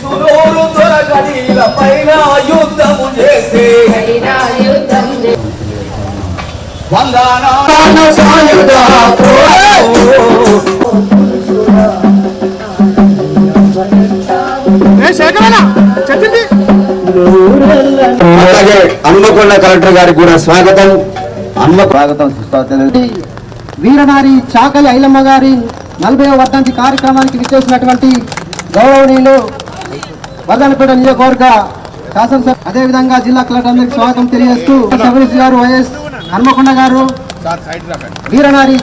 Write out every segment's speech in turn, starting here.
సురూరు దొరకడీల పైన యుద్ధము చేసే వందనాన సాయుధ అలాగే హన్మకొండ కలెక్టర్ గారికి కూడా స్వాగతం. హన్మ స్వాగతం వీరనారి చాకలి ఐలమ్మ గారి నలభై వర్ధంతి కార్యక్రమానికి విచ్చేసినటువంటి గౌరవనీయులు వర్ధనపేట నియోజకవర్గ శాసనసభ అదేవిధంగా జిల్లా కలెక్టర్ అందరికి స్వాగతం తెలియజేస్తూ సబరీష్ గారు వైఎస్ హన్మకొండ గారు వీరనారి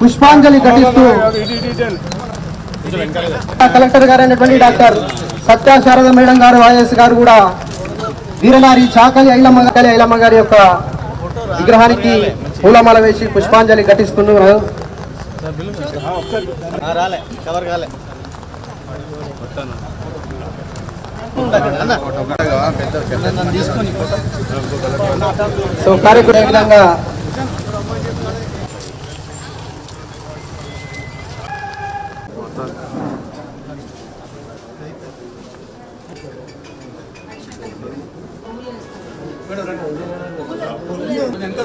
పుష్పాంజలి ఘటిస్తూ కలెక్టర్ గారు అయినటువంటి డాక్టర్ సత్య శారద మేడం గారు వైఎస్ గారు కూడా వీరనారి చాకలి ఐలమ్మ గారి ఐలమ్మ గారి యొక్క విగ్రహానికి పూలమాల వేసి పుష్పాంజలి ఘటిస్తున్నారు. సో కార్యక్రమం ఈ విధంగా